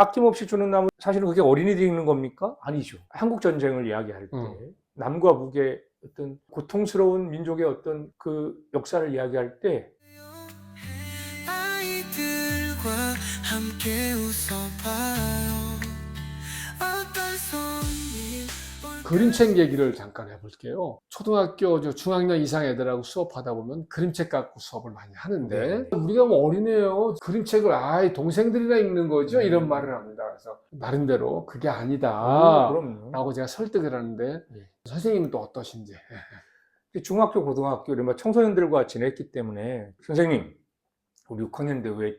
아낌없이 주는 나무 사실은 그게 어린이들이 읽는 겁니까? 아니죠. 한국 전쟁을 이야기할 때 음. 남과 북의 어떤 고통스러운 민족의 어떤 그 역사를 이야기할 때 아이들과 함께 웃어봐 그림책 얘기를 잠깐 해볼게요. 초등학교 저 중학년 이상 애들하고 수업하다 보면 그림책 갖고 수업을 많이 하는데 우리가 뭐 어린애요 그림책을 아이 동생들이나 읽는 거죠 음. 이런 말을 합니다. 그래서 나름대로 그게 아니다. 그럼요. 라고 제가 설득을 하는데 네. 선생님은 또 어떠신지 중학교, 고등학교, 이런 청소년들과 지냈기 때문에 선생님, 우리 6학년인데 왜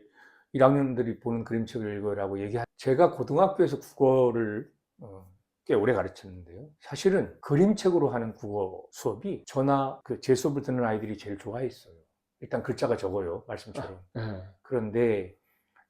1학년들이 보는 그림책을 읽어라고 얘기하 제가 고등학교에서 국어를 어, 꽤 오래 가르쳤는데요. 사실은 그림책으로 하는 국어 수업이 저나 그 제 수업을 듣는 아이들이 제일 좋아했어요. 일단 글자가 적어요, 말씀처럼. 예. 그런데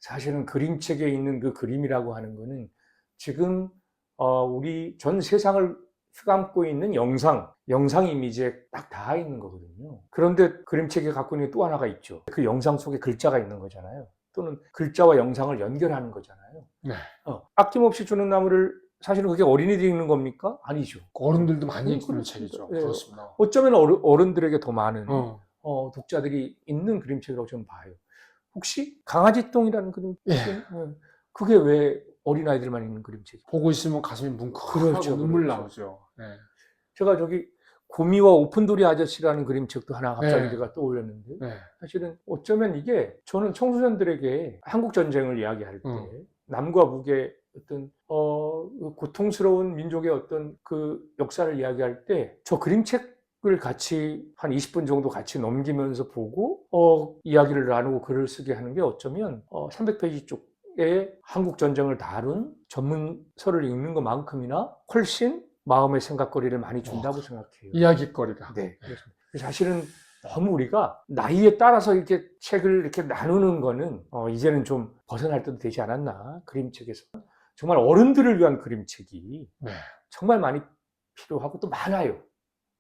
사실은 그림책에 있는 그 그림이라고 하는 거는 지금 어, 우리 전 세상을 휘감고 있는 영상, 영상 이미지에 딱 닿아 있는 거거든요. 그런데 그림책에 갖고 있는 게 또 하나가 있죠. 그 영상 속에 글자가 있는 거잖아요. 또는 글자와 영상을 연결하는 거잖아요. 네. 어, 아낌없이 주는 나무를 사실은 그게 어린이들이 읽는 겁니까? 아니죠. 어른들도 많이 음, 읽는. 책이죠. 예. 그렇습니다. 어쩌면 어른, 어른 들에게 더 많은 어. 어, 독자들이 있는 그림책이라고 저는 봐요. 혹시 강아지똥이라는 그림책? 예. 예. 그게 왜 어린아이들만 읽는 그림책이에요? 보고 있으면 가슴이 뭉클하고 그렇죠, 눈물 그렇죠. 나오죠. 예. 제가 저기 고미와 오픈도리 아저씨라는 그림책도 하나 갑자기 네. 제가 떠올렸는데 네. 사실은 어쩌면 이게 저는 청소년들에게 한국 전쟁을 이야기할 때 음. 남과 북의 어떤 어, 그 고통스러운 민족의 어떤 그 역사를 이야기할 때 저 그림책 을 같이 한 20분 정도 같이 넘기면서 보고 어, 이야기를 나누고 글을 쓰게 하는 게 어쩌면 어, 300페이지 쪽에 한국 전쟁을 다룬 전문서를 읽는 것만큼이나 훨씬 마음의 생각거리를 많이 준다고 생각해요. 이야기거리가. 네. 사실은 너무 우리가 나이에 따라서 이렇게 책을 이렇게 나누는 거는 어, 이제는 좀 벗어날 때도 되지 않았나 그림책에서 정말 어른들을 위한 그림책이 네. 정말 많이 필요하고 또 많아요.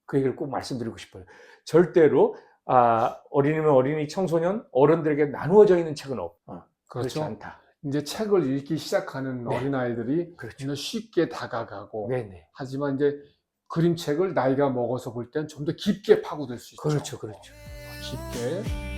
그 얘기를 꼭 말씀드리고 싶어요. 절대로 아, 어린이면 어린이, 청소년, 어른들에게 나누어져 있는 책은 없. 어, 그렇지 그렇죠. 않다. 이제 책을 읽기 시작하는 네. 어린아이들이 그렇죠. 쉽게 다가가고 네네. 하지만 이제 그림책을 나이가 먹어서 볼 땐 좀 더 깊게 파고들 수 있죠. 그렇죠, 그렇죠. 깊게.